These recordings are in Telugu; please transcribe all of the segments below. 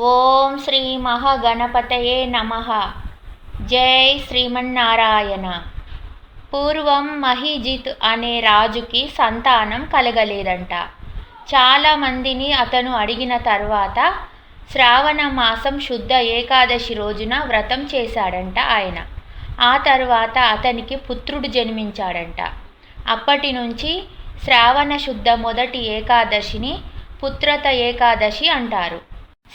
ఓం శ్రీ మహాగణపతయే నమ. జై శ్రీమన్నారాయణ. పూర్వం మహిజిత్ అనే రాజుకి సంతానం కలగలేదంట. చాలామందిని అతను అడిగిన తర్వాత శ్రావణ మాసం శుద్ధ ఏకాదశి రోజున వ్రతం చేశాడంట ఆయన. ఆ తర్వాత అతనికి పుత్రుడు జన్మించాడంట. అప్పటి నుంచి శ్రావణ శుద్ధ మొదటి ఏకాదశిని పుత్రత ఏకాదశి అంటారు.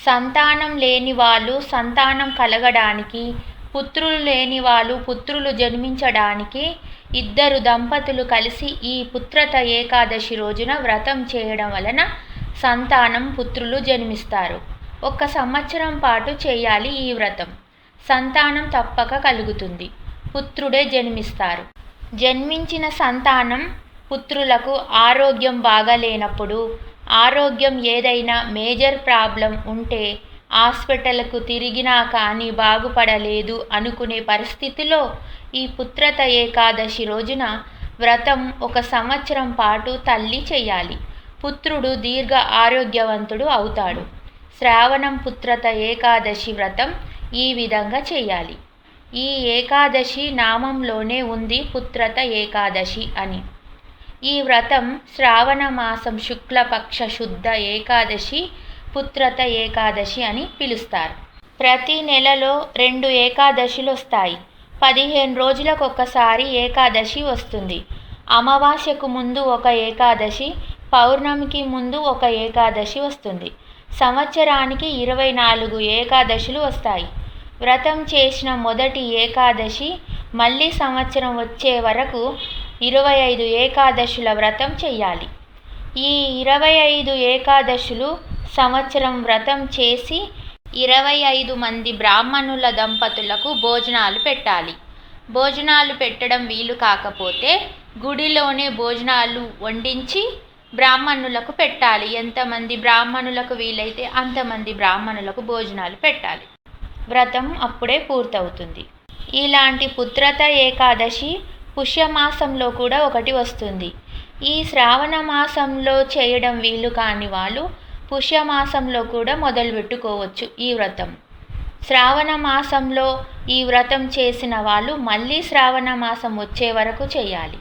సంతానం లేని వాళ్ళు సంతానం కలగడానికి పుత్రులు లేని వాళ్ళు పుత్రులు జన్మించడానికి ఇద్దరు దంపతులు కలిసి ఈ పుత్రత ఏకాదశి రోజున వ్రతం చేయడం వలన సంతానం పుత్రులు జన్మిస్తారు. ఒక సంవత్సరం పాటు చేయాలి ఈ వ్రతం. సంతానం తప్పక కలుగుతుంది. పుత్రుడే జన్మిస్తారు. జన్మించిన సంతానం పుత్రులకు ఆరోగ్యం బాగలేనప్పుడు ఆరోగ్యం ఏదైనా మేజర్ ప్రాబ్లం ఉంటే హాస్పిటల్కు తిరిగినా కానీ బాగుపడలేదు అనుకునే పరిస్థితిలో ఈ పుత్రత ఏకాదశి రోజున వ్రతం ఒక సంవత్సరం పాటు తల్లి చేయాలి. పుత్రుడు దీర్ఘ ఆరోగ్యవంతుడు అవుతాడు. శ్రావణం పుత్రత ఏకాదశి వ్రతం ఈ విధంగా చేయాలి. ఈ ఏకాదశి నామంలోనే ఉంది పుత్రత ఏకాదశి అని. ఈ వ్రతం శ్రావణ మాసం శుక్లపక్ష శుద్ధ ఏకాదశి పుత్రత ఏకాదశి అని పిలుస్తారు. ప్రతి నెలలో రెండు ఏకాదశులు వస్తాయి. పదిహేను రోజులకు ఒక్కసారి ఏకాదశి వస్తుంది. అమావాస్యకు ముందు ఒక ఏకాదశి పౌర్ణమికి ముందు ఒక ఏకాదశి వస్తుంది. సంవత్సరానికి ఇరవై నాలుగు ఏకాదశులు వస్తాయి. వ్రతం చేసిన మొదటి ఏకాదశి మళ్ళీ సంవత్సరం వచ్చే వరకు ఇరవై ఐదు ఏకాదశుల వ్రతం చేయాలి. ఈ ఇరవై ఐదు ఏకాదశులు సంవత్సరం వ్రతం చేసి ఇరవై ఐదు మంది బ్రాహ్మణుల దంపతులకు భోజనాలు పెట్టాలి. భోజనాలు పెట్టడం వీలు కాకపోతే గుడిలోనే భోజనాలు వండించి బ్రాహ్మణులకు పెట్టాలి. ఎంతమంది బ్రాహ్మణులకు వీలైతే అంతమంది బ్రాహ్మణులకు భోజనాలు పెట్టాలి. వ్రతం అప్పుడే పూర్తవుతుంది. ఇలాంటి పుత్రత ఏకాదశి పుష్యమాసంలో కూడా ఒకటి వస్తుంది. ఈ శ్రావణ మాసంలో చేయడం వీలు కాని వాళ్ళు పుష్యమాసంలో కూడా మొదలుపెట్టుకోవచ్చు ఈ వ్రతం. శ్రావణ మాసంలో ఈ వ్రతం చేసిన వాళ్ళు మళ్ళీ శ్రావణ మాసం వచ్చే వరకు చేయాలి.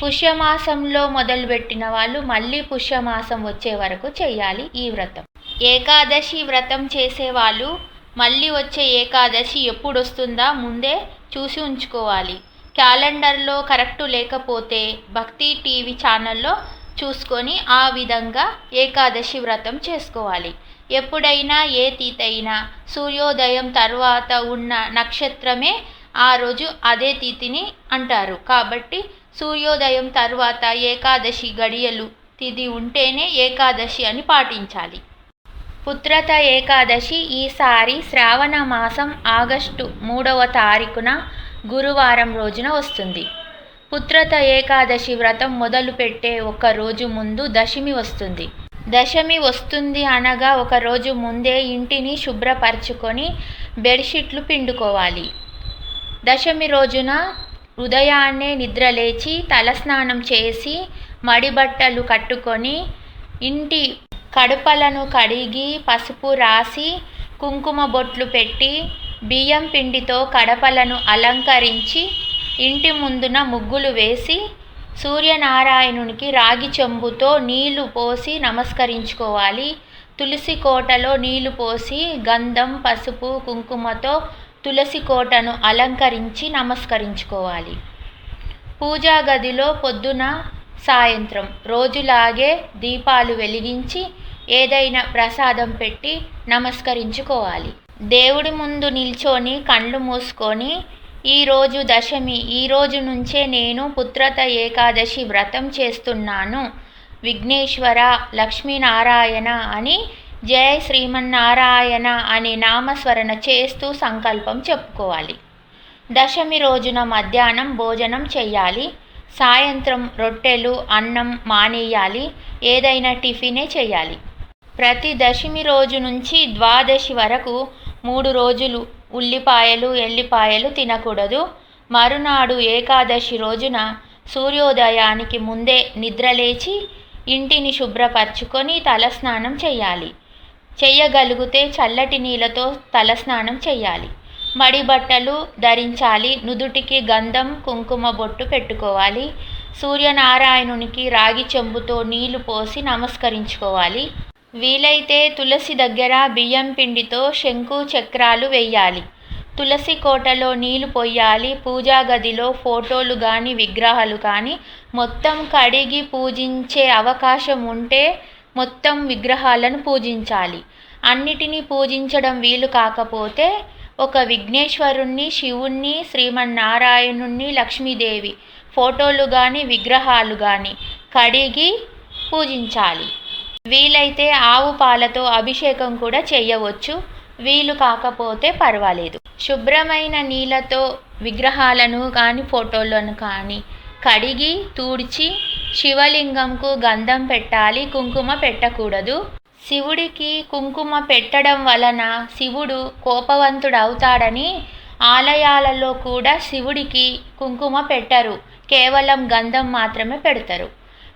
పుష్యమాసంలో మొదలుపెట్టిన వాళ్ళు మళ్ళీ పుష్యమాసం వచ్చే వరకు చేయాలి ఈ వ్రతం. ఏకాదశి వ్రతం చేసేవాళ్ళు మళ్ళీ వచ్చే ఏకాదశి ఎప్పుడు వస్తుందా ముందే చూసి ఉంచుకోవాలి. క్యాలెండర్లో కరెక్ట్ లేకపోతే భక్తి టీవీ ఛానల్లో చూసుకొని ఆ విధంగా ఏకాదశి వ్రతం చేసుకోవాలి. ఎప్పుడైనా ఏ తిథైనా సూర్యోదయం తర్వాత ఉన్న నక్షత్రమే ఆ రోజు అదే తిథిని అంటారు. కాబట్టి సూర్యోదయం తర్వాత ఏకాదశి గడియలు తిథి ఉంటేనే ఏకాదశి అని పాటించాలి. పుత్రత ఏకాదశి ఈసారి శ్రావణ మాసం ఆగస్టు మూడవ తారీఖున గురువారం రోజున వస్తుంది. పుత్రత ఏకాదశి వ్రతం మొదలుపెట్టే ఒక రోజు ముందు దశమి వస్తుంది. దశమి వస్తుంది అనగా ఒక రోజు ముందే ఇంటిని శుభ్రపరచుకొని బెడ్షీట్లు పిండుకోవాలి. దశమి రోజున ఉదయాన్నే నిద్రలేచి తలస్నానం చేసి మడి బట్టలు కట్టుకొని ఇంటి కడుపలను కడిగి పసుపు రాసి కుంకుమ బొట్లు పెట్టి బియ్యం పిండితో కడపలను అలంకరించి ఇంటి ముందున ముగ్గులు వేసి సూర్యనారాయణునికి రాగి చెంబుతో నీళ్ళు పోసి నమస్కరించుకోవాలి. తులసి కోటలో నీళ్ళు పోసి గంధం పసుపు కుంకుమతో తులసి కోటను అలంకరించి నమస్కరించుకోవాలి. పూజా గదిలో పొద్దున సాయంత్రం రోజులాగే దీపాలు వెలిగించి ఏదైనా ప్రసాదం పెట్టి నమస్కరించుకోవాలి. దేవుడి ముందు నిల్చొని కళ్ళు మూసుకొని ఈరోజు దశమి ఈ రోజు నుంచే నేను పుత్రత ఏకాదశి వ్రతం చేస్తున్నాను. విఘ్నేశ్వర లక్ష్మీనారాయణ అని జయ శ్రీమన్నారాయణ అని నామస్మరణ చేస్తూ సంకల్పం చెప్పుకోవాలి. దశమి రోజున మధ్యాహ్నం భోజనం చెయ్యాలి. సాయంత్రం రొట్టెలు అన్నం మానేయాలి. ఏదైనా టిఫినే చేయాలి ప్రతి దశమి రోజు నుంచి ద్వాదశి వరకు మూడు రోజులు ఉల్లిపాయలు ఎల్లిపాయలు తినకూడదు. మరునాడు ఏకాదశి రోజున సూర్యోదయానికి ముందే నిద్రలేచి ఇంటిని శుభ్రపరచుకొని తలస్నానం చేయాలి. చెయ్యగలిగితే చల్లటి నీళ్ళతో తలస్నానం చేయాలి. మడి బట్టలు ధరించాలి. నుదుటికి గంధం కుంకుమ బొట్టు పెట్టుకోవాలి. సూర్యనారాయణునికి రాగి చెంబుతో నీళ్ళు పోసి నమస్కరించుకోవాలి. వీలైతే తులసి దగ్గర బియ్యం పిండితో శంకు చక్రాలు వెయ్యాలి తులసి కోటలో నీళ్ళు పొయ్యాలి పూజా గదిలో ఫోటోలు కానీ విగ్రహాలు కానీ మొత్తం కడిగి పూజించే అవకాశం ఉంటే మొత్తం విగ్రహాలను పూజించాలి. అన్నిటినీ పూజించడం వీలు కాకపోతే ఒక విఘ్నేశ్వరుణ్ణి శివుణ్ణి శ్రీమన్నారాయణుణ్ణి లక్ష్మీదేవి ఫోటోలు కానీ విగ్రహాలు కానీ కడిగి పూజించాలి. వీలైతే ఆవు పాలతో అభిషేకం కూడా చేయవచ్చు. వీలు కాకపోతే పర్వాలేదు. శుభ్రమైన నీళ్ళతో విగ్రహాలను కానీ ఫోటోలను కానీ కడిగి తూడ్చి శివలింగంకు గంధం పెట్టాలి కుంకుమ పెట్టకూడదు. శివుడికి కుంకుమ పెట్టడం వలన శివుడు కోపవంతుడవుతాడని ఆలయాలలో కూడా శివుడికి కుంకుమ పెట్టరు. కేవలం గంధం మాత్రమే పెడతారు.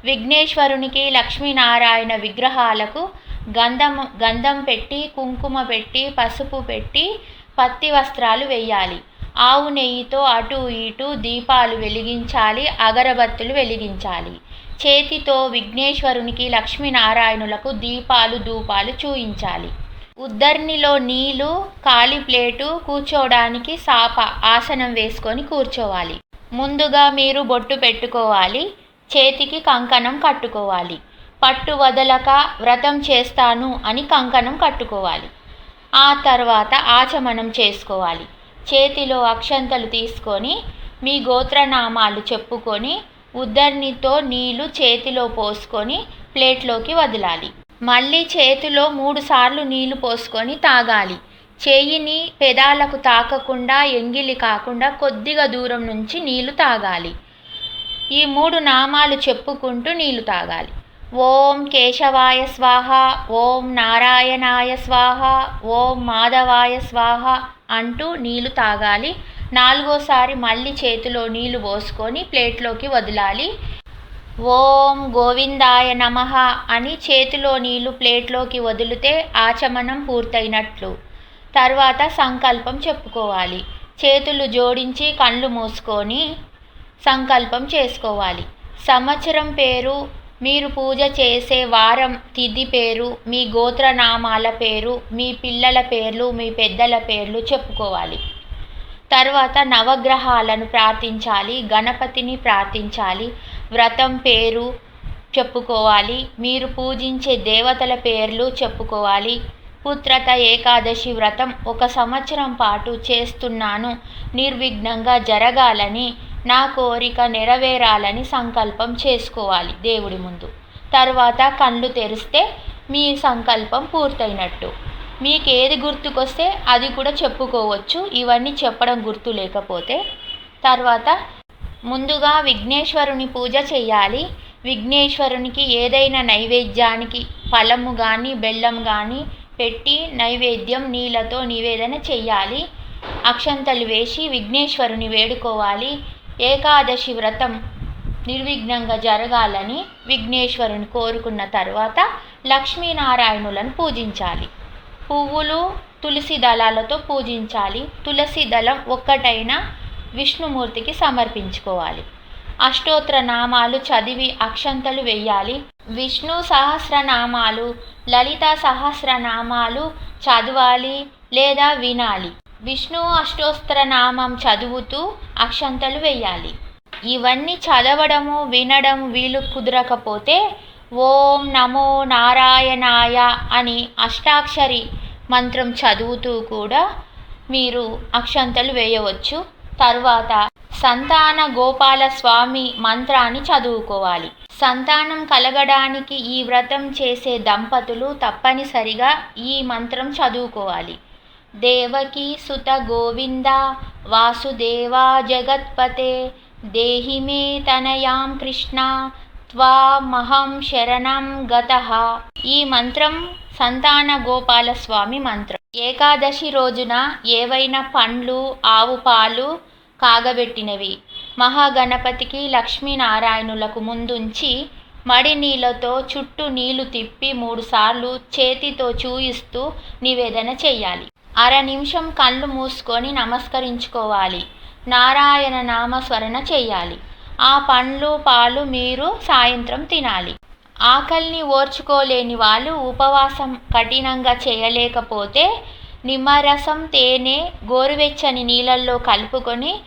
విఘ్నేశ్వరునికి లక్ష్మీనారాయణ విగ్రహాలకు గంధం గంధం పెట్టి కుంకుమ పెట్టి పసుపు పెట్టి పత్తి వస్త్రాలు వేయాలి. ఆవు నెయ్యితో అటు ఇటు దీపాలు వెలిగించాలి అగరబత్తులు వెలిగించాలి. చేతితో విఘ్నేశ్వరునికి లక్ష్మీనారాయణులకు దీపాలు ధూపాలు చూయించాలి. ఉద్దర్నిలో నీళ్ళు ఖాళీ ప్లేటు కూర్చోవడానికి సాప ఆసనం వేసుకొని కూర్చోవాలి. ముందుగా మీరు బొట్టు పెట్టుకోవాలి. చేతికి కంకణం కట్టుకోవాలి. పట్టు వదలక వ్రతం చేస్తాను అని కంకణం కట్టుకోవాలి. ఆ తర్వాత ఆచమనం చేసుకోవాలి. చేతిలో అక్షంతలు తీసుకొని మీ గోత్రనామాలు చెప్పుకొని ఉద్దర్నితో నీళ్ళు చేతిలో పోసుకొని ప్లేట్లోకి వదలాలి. మళ్ళీ చేతిలో మూడుసార్లు నీళ్ళు పోసుకొని తాగాలి. చేయిని పెదాలకు తాకకుండా ఎంగిలి కాకుండా కొద్దిగా దూరం నుంచి నీళ్ళు తాగాలి. ఈ మూడు నామాలు చెప్పుకుంటూ నీళ్ళు తాగాలి. ఓం కేశవాయ స్వాహ ఓం నారాయణాయ స్వాహ ఓం మాధవాయ స్వాహ అంటూ నీళ్ళు తాగాలి. నాలుగోసారి మళ్ళీ చేతిలో నీళ్ళు పోసుకొని ప్లేట్లోకి వదలాలి. ఓం గోవిందాయ నమ అని చేతిలో నీళ్ళు ప్లేట్లోకి వదిలితే ఆచమనం పూర్తయినట్లు. తర్వాత సంకల్పం చెప్పుకోవాలి. చేతులు జోడించి కళ్ళు మూసుకొని సంకల్పం చేసుకోవాలి. సంవత్సరం పేరు మీరు పూజ చేసే వారం తిథి పేరు మీ గోత్రనామాల పేరు మీ పిల్లల పేర్లు మీ పెద్దల పేర్లు చెప్పుకోవాలి. తర్వాత నవగ్రహాలను ప్రార్థించాలి గణపతిని ప్రార్థించాలి వ్రతం పేరు చెప్పుకోవాలి మీరు పూజించే దేవతల పేర్లు చెప్పుకోవాలి పుత్రత ఏకాదశి వ్రతం ఒక సంవత్సరం పాటు చేస్తున్నాను నిర్విఘ్నంగా జరగాలని నా కోరిక నెరవేరాలని సంకల్పం చేసుకోవాలి దేవుడి ముందు. తర్వాత కళ్ళు తెరిస్తే మీ సంకల్పం పూర్తయినట్టు. మీకు ఏది గుర్తుకొస్తే అది కూడా చెప్పుకోవచ్చు. ఇవన్నీ చెప్పడం గుర్తు లేకపోతే. తర్వాత ముందుగా విఘ్నేశ్వరుని పూజ చేయాలి. విఘ్నేశ్వరునికి ఏదైనా నైవేద్యానికి ఫలము కానీ బెల్లం కానీ పెట్టి నైవేద్యం నీళ్ళతో నివేదన చెయ్యాలి అక్షంతలు వేసి విఘ్నేశ్వరుని వేడుకోవాలి. ఏకాదశి వ్రతం నిర్విఘ్నంగా జరగాలని విఘ్నేశ్వరుని కోరుకున్న తర్వాత లక్ష్మీనారాయణులను పూజించాలి. పువ్వులు తులసి దళాలతో పూజించాలి. తులసి దళం ఒక్కటైన విష్ణుమూర్తికి సమర్పించుకోవాలి. అష్టోత్తర నామాలు చదివి అక్షంతలు వెయ్యాలి విష్ణు సహస్రనామాలు లలిత సహస్రనామాలు చదవాలి లేదా వినాలి. విష్ణు అష్టోత్తర నామం చదువుతూ అక్షంతలు వేయాలి. ఇవన్నీ చదవడము వినడం వీలు కుదరకపోతే ఓం నమో నారాయణాయ అని అష్టాక్షరి మంత్రం చదువుతూ కూడా మీరు అక్షంతలు వేయవచ్చు. తర్వాత సంతాన గోపాల స్వామి మంత్రాన్ని చదువుకోవాలి. సంతానం కలగడానికి ఈ వ్రతం చేసే దంపతులు తప్పనిసరిగా ఈ మంత్రం చదువుకోవాలి. దేవకి సుత గోవింద వాసుదేవా జగత్పతే దేహి మే తనయాం కృష్ణ త్వామహం శరణం గత. ఈ మంత్రం సంతాన గోపాల స్వామి మంత్రం. ఏకాదశి రోజున ఏవైనా పండ్లు ఆవు పాలు కాగబెట్టినవి. మహాగణపతికి లక్ష్మీనారాయణులకు ముందుంచి మడి నీళ్ళతో చుట్టూ నీళ్ళు తిప్పి మూడుసార్లు చేతితో చూయిస్తూ నివేదన చెయ్యాలి అర నిమిషం కళ్ళు మూసుకొని నమస్కరించుకోవాలి. నారాయణ నామస్మరణ చేయాలి. ఆ పండ్లు పాలు మీరు సాయంత్రం తినాలి. ఆకలిని ఓర్చుకోలేని వాళ్ళు ఉపవాసం కఠినంగా చేయలేకపోతే నిమ్మరసం తేనె గోరువెచ్చని నీళ్ళల్లో కలుపుకొని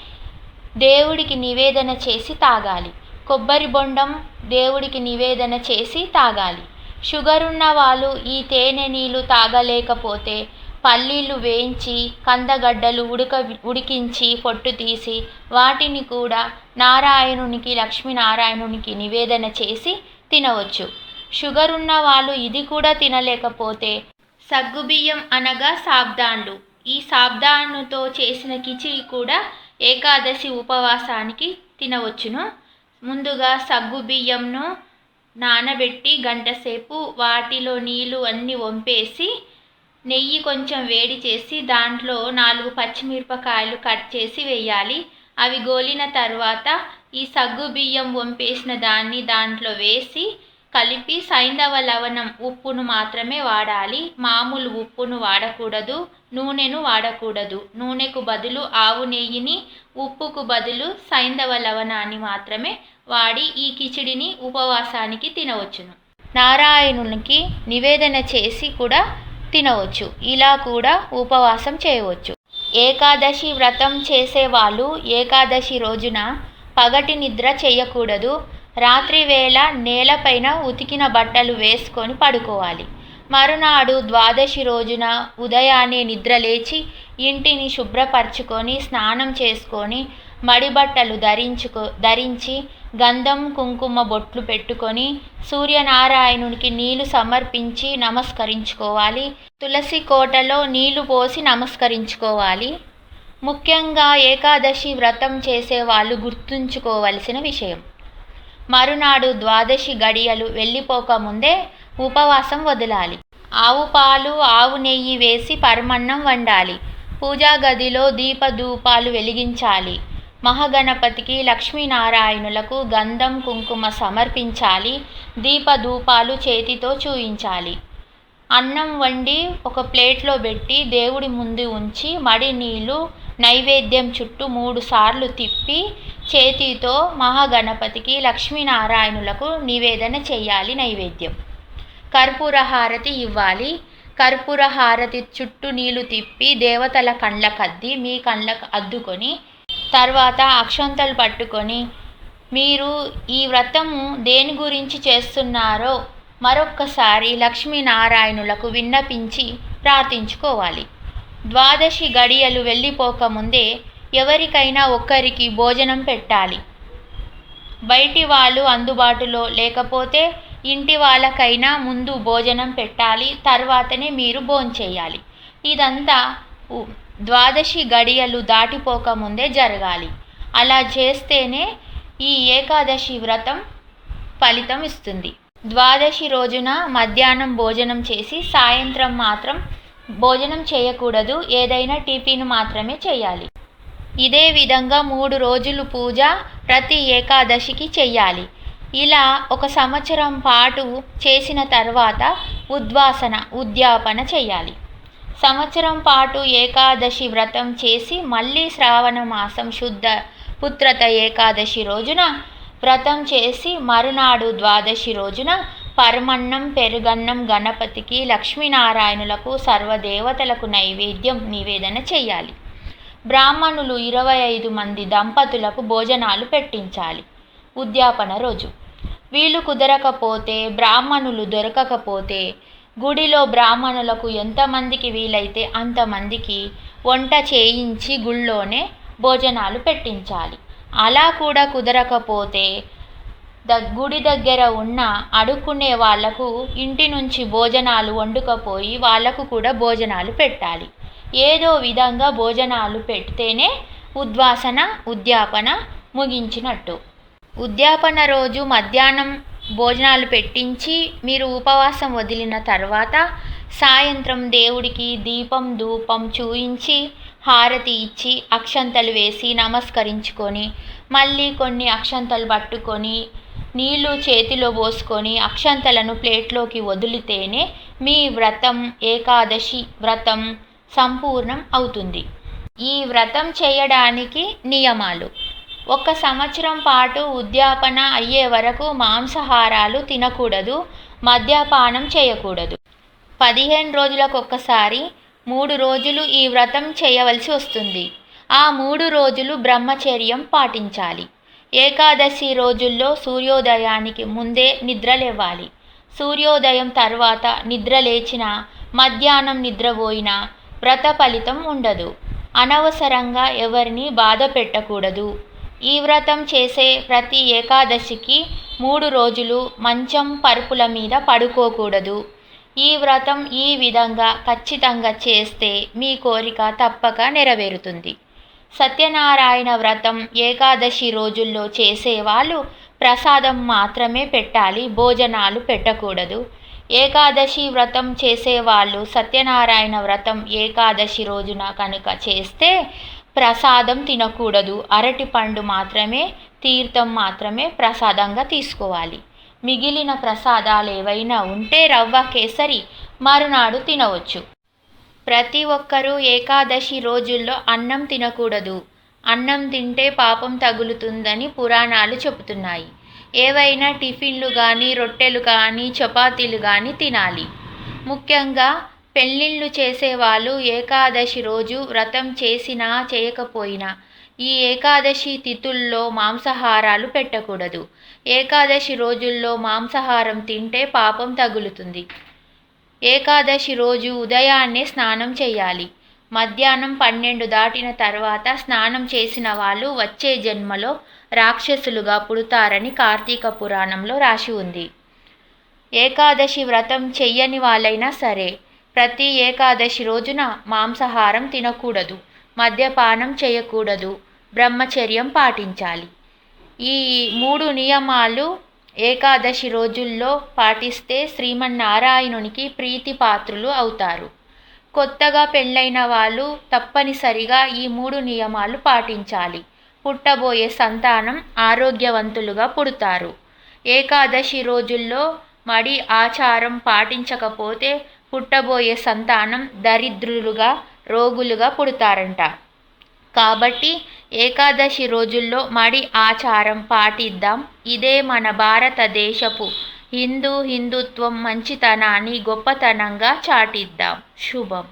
దేవుడికి నివేదన చేసి తాగాలి. కొబ్బరి బొండం దేవుడికి నివేదన చేసి తాగాలి. షుగర్ ఉన్న వాళ్ళు ఈ తేనె నీళ్ళు తాగలేకపోతే పల్లీలు వేయించి కందగడ్డలు ఉడక ఉడికించి పొట్టు తీసి వాటిని కూడా నారాయణునికి లక్ష్మీనారాయణునికి నివేదన చేసి తినవచ్చు. షుగర్ ఉన్న వాళ్ళు ఇది కూడా తినలేకపోతే సగ్గుబియ్యం అనగా సాబ్దాన్లు ఈ సాబ్దాన్నుతో చేసిన కిచిడి కూడా ఏకాదశి ఉపవాసానికి తినవచ్చును. ముందుగా సగ్గు బియ్యంను నానబెట్టి గంటసేపు వాటిలో నీళ్ళు అన్నీ వంపేసి నెయ్యి కొంచెం వేడి చేసి దాంట్లో నాలుగు పచ్చిమిరపకాయలు కట్ చేసి వేయాలి. అవి గోలిన తర్వాత ఈ సగ్గు బియ్యం వంపేసిన దాన్ని దాంట్లో వేసి కలిపి సైంధవ లవణం ఉప్పును మాత్రమే వాడాలి. మామూలు ఉప్పును వాడకూడదు నూనెను వాడకూడదు. నూనెకు బదులు ఆవు నెయ్యిని ఉప్పుకు బదులు సైంధవ లవణాన్ని మాత్రమే వాడి ఈ కిచిడిని ఉపవాసానికి తినవచ్చును. నారాయణునికి నివేదన చేసి కూడా తినవచ్చు ఇలా కూడా ఉపవాసం చేయవచ్చు. ఏకాదశి వ్రతం చేసేవాళ్ళు ఏకాదశి రోజున పగటి నిద్ర చేయకూడదు. రాత్రి వేళ నేలపైన ఉతికిన బట్టలు వేసుకొని పడుకోవాలి. మరునాడు ద్వాదశి రోజున ఉదయాన్నే నిద్రలేచి ఇంటిని శుభ్రపరచుకొని స్నానం చేసుకొని మడి బట్టలు ధరించుకో ధరించి గంధం కుంకుమ బొట్లు పెట్టుకొని సూర్యనారాయణునికి నీళ్ళు సమర్పించి నమస్కరించుకోవాలి. తులసి కోటలో నీళ్ళు పోసి నమస్కరించుకోవాలి. ముఖ్యంగా ఏకాదశి వ్రతం చేసేవాళ్ళు గుర్తుంచుకోవలసిన విషయం. మరునాడు ద్వాదశి గడియలు వెళ్ళిపోకముందే ఉపవాసం వదలాలి. ఆవు పాలు ఆవు నెయ్యి వేసి పరమన్నం వండాలి. పూజా గదిలో దీపధూపాలు వెలిగించాలి. మహాగణపతికి లక్ష్మీనారాయణులకు గంధం కుంకుమ సమర్పించాలి దీపధూపాలు చేతితో చూయించాలి. అన్నం వండి ఒక ప్లేట్లో పెట్టి దేవుడి ముందు ఉంచి మడి నీళ్ళు నైవేద్యం చుట్టూ మూడు సార్లు తిప్పి చేతితో మహాగణపతికి లక్ష్మీనారాయణులకు నివేదన చేయాలి నైవేద్యం. కర్పూర హారతి ఇవ్వాలి. కర్పూర హారతి చుట్టూ నీళ్ళు తిప్పి దేవతల కండ్లకద్ది మీ కండ్లకు అద్దుకొని తర్వాత అక్షంతలు పట్టుకొని మీరు ఈ వ్రతము దేని గురించి చేస్తున్నారో మరొక్కసారి లక్ష్మీనారాయణులకు విన్నపించి ప్రార్థించుకోవాలి. ద్వాదశి గడియలు వెళ్ళిపోకముందే ఎవరికైనా ఒక్కరికి భోజనం పెట్టాలి. బయటి వాళ్ళు అందుబాటులో లేకపోతే ఇంటి వాళ్ళకైనా ముందు భోజనం పెట్టాలి తర్వాతనే మీరు భోంచేయాలి. ఇదంతా ఉ- ద్వాదశి గడియలు దాటిపోకముందే జరగాలి. అలా చేస్తేనే ఈ ఏకాదశి వ్రతం ఫలితం ఇస్తుంది. ద్వాదశి రోజున మధ్యాహ్నం భోజనం చేసి సాయంత్రం మాత్రం భోజనం చేయకూడదు. ఏదైనా టిఫిన్ మాత్రమే చేయాలి. ఇదే విధంగా మూడు రోజులు పూజ ప్రతి ఏకాదశికి చెయ్యాలి ఇలా ఒక సంవత్సరం పాటు చేసిన తర్వాత ఉద్వాసన ఉద్యాపన చేయాలి. సంవత్సరం పాటు ఏకాదశి వ్రతం చేసి మళ్ళీ శ్రావణ మాసం శుద్ధ పుత్రత ఏకాదశి రోజున వ్రతం చేసి మరునాడు ద్వాదశి రోజున పరమన్నం పెరుగన్నం గణపతికి లక్ష్మీనారాయణులకు సర్వదేవతలకు నైవేద్యం నివేదన చేయాలి. బ్రాహ్మణులు ఇరవై ఐదు మంది దంపతులకు భోజనాలు పెట్టించాలి. ఉద్యాపన రోజు. వీలు కుదరకపోతే బ్రాహ్మణులు దొరకకపోతే గుడిలో బ్రాహ్మణులకు ఎంతమందికి వీలైతే అంతమందికి వంట చేయించి గుళ్ళోనే భోజనాలు పెట్టించాలి. అలా కూడా కుదరకపోతే ద గుడి దగ్గర ఉన్న అడుక్కునే వాళ్ళకు ఇంటి నుంచి భోజనాలు వండుకపోయి వాళ్ళకు కూడా భోజనాలు పెట్టాలి. ఏదో విధంగా భోజనాలు పెడితేనే ఉద్వాసన ఉద్యాపన ముగించినట్టు. ఉద్యాపన రోజు మధ్యాహ్నం భోజనాలు పెట్టించి మీరు ఉపవాసం వదిలిన తర్వాత సాయంత్రం దేవుడికి దీపం ధూపం చూయించి హారతి ఇచ్చి అక్షంతలు వేసి నమస్కరించుకొని మళ్ళీ కొన్ని అక్షంతలు పట్టుకొని నీళ్ళు చేతిలో పోసుకొని అక్షంతలను ప్లేట్లోకి వదిలితేనే మీ వ్రతం ఏకాదశి వ్రతం సంపూర్ణం అవుతుంది. ఈ వ్రతం చేయడానికి నియమాలు. ఒక సంవత్సరం పాటు ఉద్యాపన అయ్యే వరకు మాంసాహారాలు తినకూడదు మద్యపానం చేయకూడదు. పదిహేను రోజులకొకసారి మూడు రోజులు ఈ వ్రతం చేయవలసి వస్తుంది. ఆ మూడు రోజులు బ్రహ్మచర్యం పాటించాలి. ఏకాదశి రోజుల్లో సూర్యోదయానికి ముందే నిద్రలేవాలి సూర్యోదయం తర్వాత నిద్ర లేచిన మధ్యాహ్నం నిద్రపోయినా వ్రత ఫలితం ఉండదు. అనవసరంగా ఎవరిని బాధ పెట్టకూడదు. ఈ వ్రతం చేసే ప్రతి ఏకాదశికి మూడు రోజులు మంచం పరుపుల మీద పడుకోకూడదు. ఈ వ్రతం ఈ విధంగా ఖచ్చితంగా చేస్తే మీ కోరిక తప్పక నెరవేరుతుంది. సత్యనారాయణ వ్రతం ఏకాదశి రోజుల్లో చేసేవాళ్ళు ప్రసాదం మాత్రమే పెట్టాలి భోజనాలు పెట్టకూడదు. ఏకాదశి వ్రతం చేసేవాళ్ళు సత్యనారాయణ వ్రతం ఏకాదశి రోజున కనుక చేస్తే ప్రసాదం తినకూడదు. అరటిపండు మాత్రమే తీర్థం మాత్రమే ప్రసాదంగా తీసుకోవాలి. మిగిలిన ప్రసాదాలు ఏవైనా ఉంటే రవ్వ కేసరి మరునాడు తినవచ్చు. ప్రతి ఒక్కరూ ఏకాదశి రోజుల్లో అన్నం తినకూడదు. అన్నం తింటే పాపం తగులుతుందని పురాణాలు చెబుతున్నాయి. ఏవైనా టిఫిన్లు కానీ రొట్టెలు కానీ చపాతీలు కానీ తినాలి. ముఖ్యంగా పెళ్ళిళ్ళు చేసేవాళ్ళు ఏకాదశి రోజు వ్రతం చేసినా చేయకపోయినా ఈ ఏకాదశి తిథుల్లో మాంసాహారాలు పెట్టకూడదు. ఏకాదశి రోజుల్లో మాంసాహారం తింటే పాపం తగులుతుంది. ఏకాదశి రోజు ఉదయాన్నే స్నానం చేయాలి. మధ్యాహ్నం పన్నెండు దాటిన తర్వాత స్నానం చేసిన వాళ్ళు వచ్చే జన్మలో రాక్షసులుగా పుడతారని కార్తీక పురాణంలో రాసి ఉంది. ఏకాదశి వ్రతం చెయ్యని వాళ్ళైనా సరే ప్రతి ఏకాదశి రోజున మాంసాహారం తినకూడదు మద్యపానం చేయకూడదు బ్రహ్మచర్యం పాటించాలి. ఈ మూడు నియమాలు ఏకాదశి రోజుల్లో పాటిస్తే శ్రీమన్నారాయణునికి ప్రీతిపాత్రులు అవుతారు. కొత్తగా పెళ్ళైన వాళ్ళు తప్పనిసరిగా ఈ మూడు నియమాలు పాటించాలి. పుట్టబోయే సంతానం ఆరోగ్యవంతులుగా పుడతారు. ఏకాదశి రోజుల్లో మడి ఆచారం పాటించకపోతే పుట్టబోయే సంతానం దరిద్రులుగా రోగులుగా పుడతారంట. కాబట్టి ఏకాదశి రోజుల్లో మడి ఆచారం పాటిద్దాం. ఇదే మన భారతదేశపు హిందూ హిందుత్వం మంచితనాన్ని గొప్పతనంగా చాటిద్దాం. శుభం.